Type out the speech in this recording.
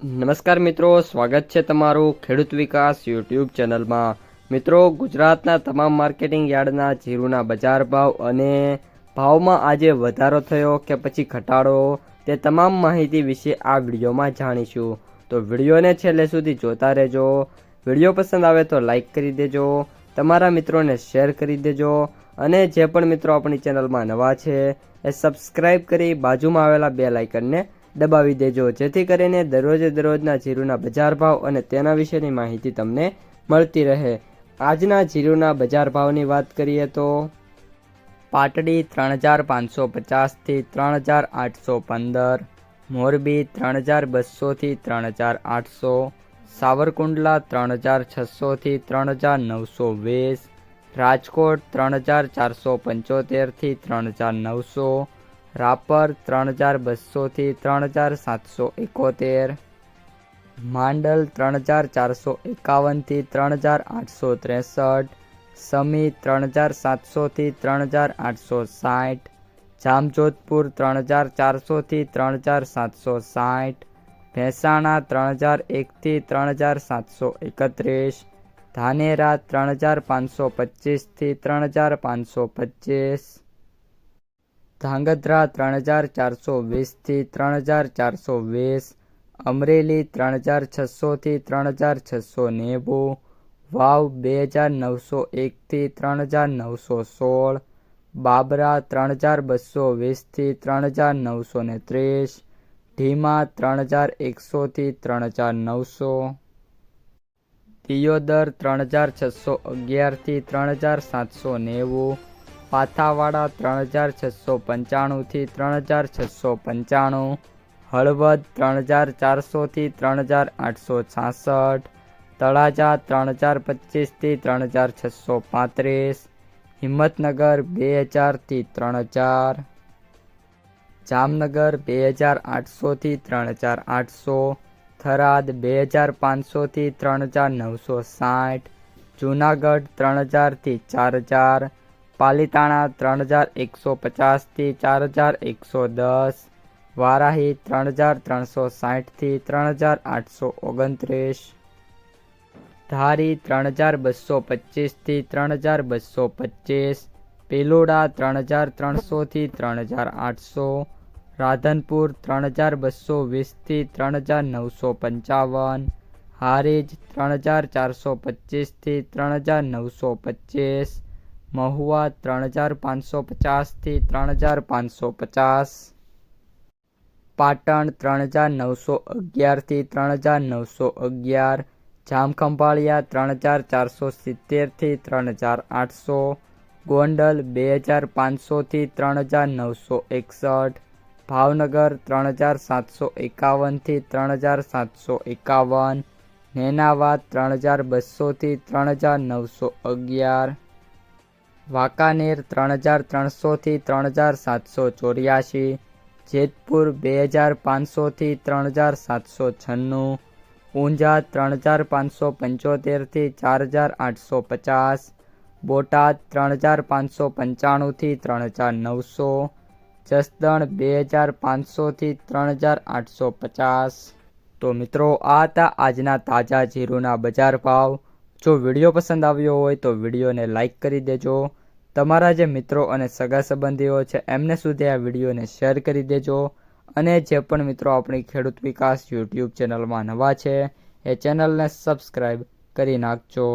નમસ્કાર મિત્રો, સ્વાગત છે તમારું ખેડૂત વિકાસ યુટ્યુબ ચેનલમાં. મિત્રો, ગુજરાતના તમામ માર્કેટિંગ યાર્ડના જીરુના બજાર ભાવ અને ભાવમાં આજે વધારો થયો કે પછી ઘટાડો તે તમામ માહિતી વિશે આ વિડીયોમાં જાણીશું. તો વિડીયોને છેલ્લે સુધી જોતા રહેજો. વીડિયો પસંદ આવે તો લાઇક કરી દેજો, તમારા મિત્રોને શેર કરી દેજો અને જે પણ મિત્રો આપણી ચેનલમાં નવા છે એ સબસ્ક્રાઈબ કરી બાજુમાં આવેલા બે લાઇકનને દબાવી દેજો, જેથી કરીને દરરોજે દરરોજના જીરુના બજાર ભાવ અને તેના વિશેની માહિતી તમને મળતી રહે. આજના જીરુના બજાર ભાવની વાત કરીએ તો પાટડી ત્રણ હજાર પાંચસો પચાસથી ત્રણ હજાર આઠસો પંદર, મોરબી ત્રણ હજાર બસોથી ત્રણ હજાર આઠસો, સાવરકુંડલા ત્રણ હજાર છસોથી ત્રણ હજાર નવસો વીસ, રાજકોટ ત્રણ હજાર ચારસો પંચોતેરથી ત્રણ હજાર નવસો રાપર ત્રણ હજાર બસોથી ત્રણ હજાર સાતસો એકોતેર માંડલ ત્રણ હજાર ચારસો એકાવનથી ત્રણ હજાર આઠસો ત્રેસઠ સમી ત્રણ હજાર સાતસોથી ત્રણ હજાર આઠસો સાઠ જામજોધપુર ત્રણ હજાર ચારસોથી ત્રણ હજાર સાતસો સાઠ ભેંસાણા ત્રણ હજાર એકથી ત્રણ હજાર સાતસો એકત્રીસ ધાનેરા ત્રણ હજાર પાંચસો પચીસથી ત્રણ હજાર પાંચસો પચીસ ધાંગધ્રા ત્રણ હજાર ચારસો વીસથી ત્રણ હજાર ચારસો વીસ અમરેલી ત્રણ હજાર છસોથી ત્રણ હજાર છસો નેવું વાવ બે હજાર નવસો એકથી ત્રણ હજાર નવસો સોળ બાબરા ત્રણ હજાર બસો વીસથી ત્રણ હજાર નવસો ને ત્રીસ ઢીમા ત્રણ હજાર એકસોથી ત્રણ હજાર નવસો દિયોદર ત્રણ હજાર છસો અગિયારથી ત્રણ હજાર સાતસો નેવું પાથાવાડા ત્રણ હજાર છસો પંચાણુંથી ત્રણ હજાર છસો પંચાણું, હળવદ ત્રણ હજાર ચારસોથી ત્રણ હજાર આઠસો છાસઠ, તળાજા ત્રણ હજાર પચીસથી ત્રણ હજાર છસો પાંત્રીસ, હિંમતનગર બે હજારથી ત્રણ હજાર, જામનગર બે હજાર આઠસોથી ત્રણ હજાર આઠસો, થરાદ બે હજાર પાંચસોથી ત્રણ હજાર નવસો સાઠ, જૂનાગઢ ત્રણ હજારથી ચાર હજાર પાલીતાણા ત્રણ હજાર એકસો પચાસથી ચાર હજાર એકસો દસ વારાહી ત્રણ હજાર ત્રણસો સાઠથી ત્રણ હજાર આઠસો ઓગણત્રીસ ધારી ત્રણ હજાર બસો પચીસથી ત્રણ હજાર બસો પચીસ પેલોડા ત્રણ હજાર ત્રણસોથી ત્રણ હજાર આઠસો રાધનપુર ત્રણ હજાર બસો વીસથી ત્રણ હજાર નવસો પંચાવન હારીજ ત્રણ હજાર ચારસો પચીસથી ત્રણ હજાર નવસો પચીસ મહુવા ત્રણ હજાર પાંચસો પચાસથી ત્રણ હજાર પાંચસો પચાસ પાટણ ત્રણ હજાર નવસો અગિયારથી ત્રણ હજાર નવસો અગિયાર જામખંભાળિયા ત્રણ હજાર ચારસો સિત્તેરથી ત્રણ હજાર આઠસો ગોંડલ બે હજાર પાંચસોથી ત્રણ હજાર નવસો એકસઠ ભાવનગર ત્રણ હજાર સાતસો એકાવનથી ત્રણ હજાર સાતસો એકાવન નેનાવાદ ત્રણ હજાર બસોથી ત્રણ હજાર નવસો અગિયાર વાંકાનેર ત્રણ હજાર ત્રણસોથી ત્રણ હજાર સાતસો ચોર્યાસી જેતપુર બે હજાર પાંચસોથી ત્રણ હજાર સાતસો છન્નું, ઊંઝા ત્રણ હજાર પાંચસો પંચોતેરથી ચાર હજાર આઠસો પચાસ, બોટાદ ત્રણ હજાર પાંચસો પંચાણુંથી ત્રણ હજાર નવસો, જસદણ બે હજાર પાંચસોથી ત્રણ હજાર આઠસો પચાસ. તો મિત્રો, આ હતા આજના તાજા જીરુના બજાર ભાવ. જો વીડિયો પસંદ આવ્યો હોય તો વિડીયોને લાઇક કરી દેજો. તમારા જે મિત્રો અને સગા સંબંધીઓ છે, એમને સુધી આ વિડીયોને શેર કરી દેજો. અને જે પણ મિત્રો આપણી ખેડૂત વિકાસ યુટ્યુબ ચેનલમાં નવા છે, એ ચેનલને સબસ્ક્રાઈબ કરી નાખજો.